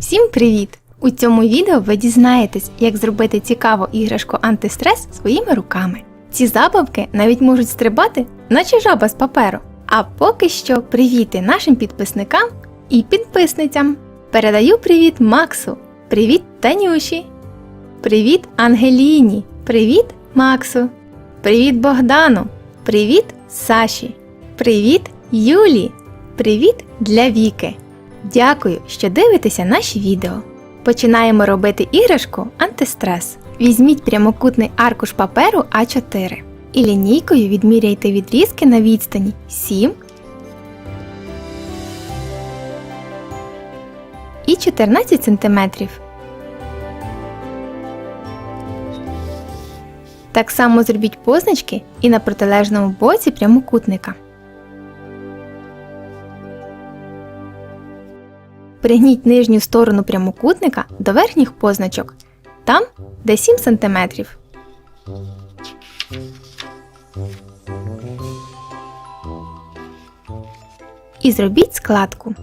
Всім привіт! У цьому відео ви дізнаєтесь, як зробити цікаву іграшку антистрес своїми руками. Ці забавки навіть можуть стрибати, наче жаба з паперу. А поки що привіти нашим підписникам і підписницям. Передаю привіт Максу, привіт Танюші, привіт Ангеліні, привіт Максу, привіт Богдану, привіт Саші, привіт Юлі, привіт для Віки. Дякую, що дивитеся наші відео. Починаємо робити іграшку антистрес. Візьміть прямокутний аркуш паперу А4 і лінійкою відміряйте відрізки на відстані 7 і 14 см. Так само зробіть позначки і на протилежному боці прямокутника. Пригніть нижню сторону прямокутника до верхніх позначок, там, де 7 см. І зробіть складку.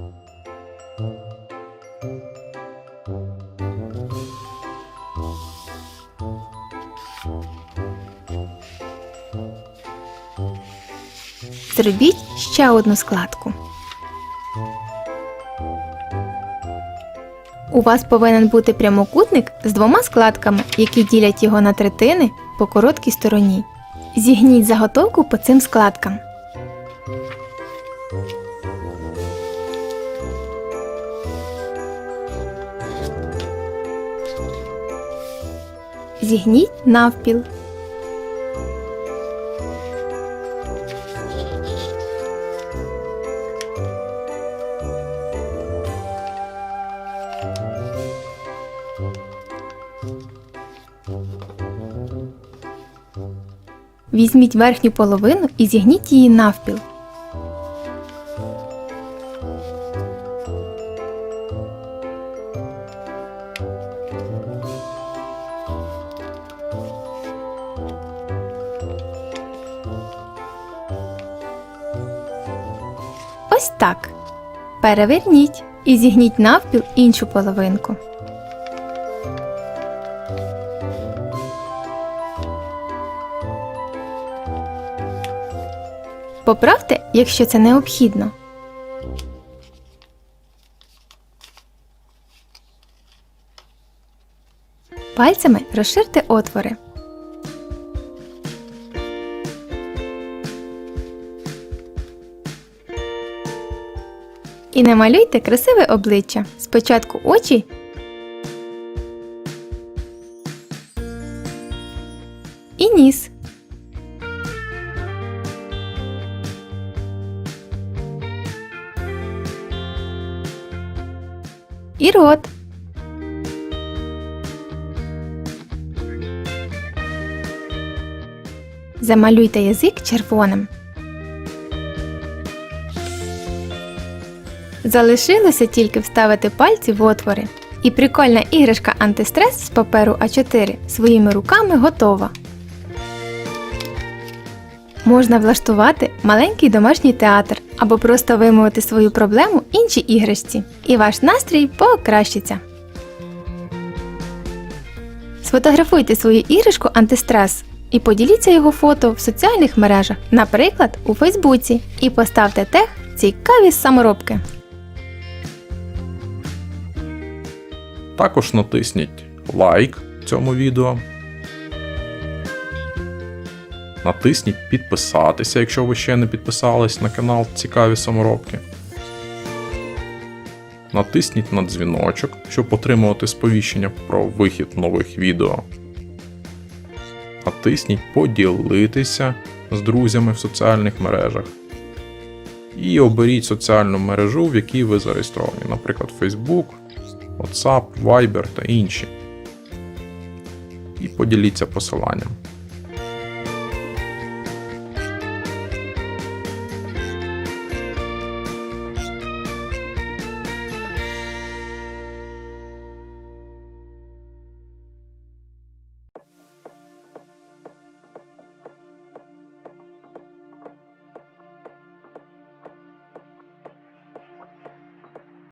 Зробіть ще одну складку. У вас повинен бути прямокутник з двома складками, які ділять його на третини по короткій стороні. Зігніть заготовку по цим складкам. Зігніть навпіл. Візьміть верхню половину і зігніть її навпіл. Ось так. Переверніть і зігніть навпіл іншу половинку. Поправте, якщо це необхідно. Пальцями розширте отвори. І намалюйте красиве обличчя. Спочатку очі. І ніс. І рот. Замалюйте язик червоним. Залишилося тільки вставити пальці в отвори. І прикольна іграшка антистрес з паперу А4 своїми руками готова. Можна влаштувати маленький домашній театр або просто вимовити свою проблему іншій іграшці, і ваш настрій покращиться. Сфотографуйте свою іграшку антистрес і поділіться його фото в соціальних мережах, наприклад, у Фейсбуці, і поставте тег цікаві саморобки. Також натисніть лайк цьому відео. Натисніть підписатися, якщо ви ще не підписались на канал Цікаві саморобки. Натисніть на дзвіночок, щоб отримувати сповіщення про вихід нових відео. Натисніть Поділитися з друзями в соціальних мережах. І оберіть соціальну мережу, в якій ви зареєстровані, наприклад, Facebook, WhatsApp, Viber та інші. І поділіться посиланням.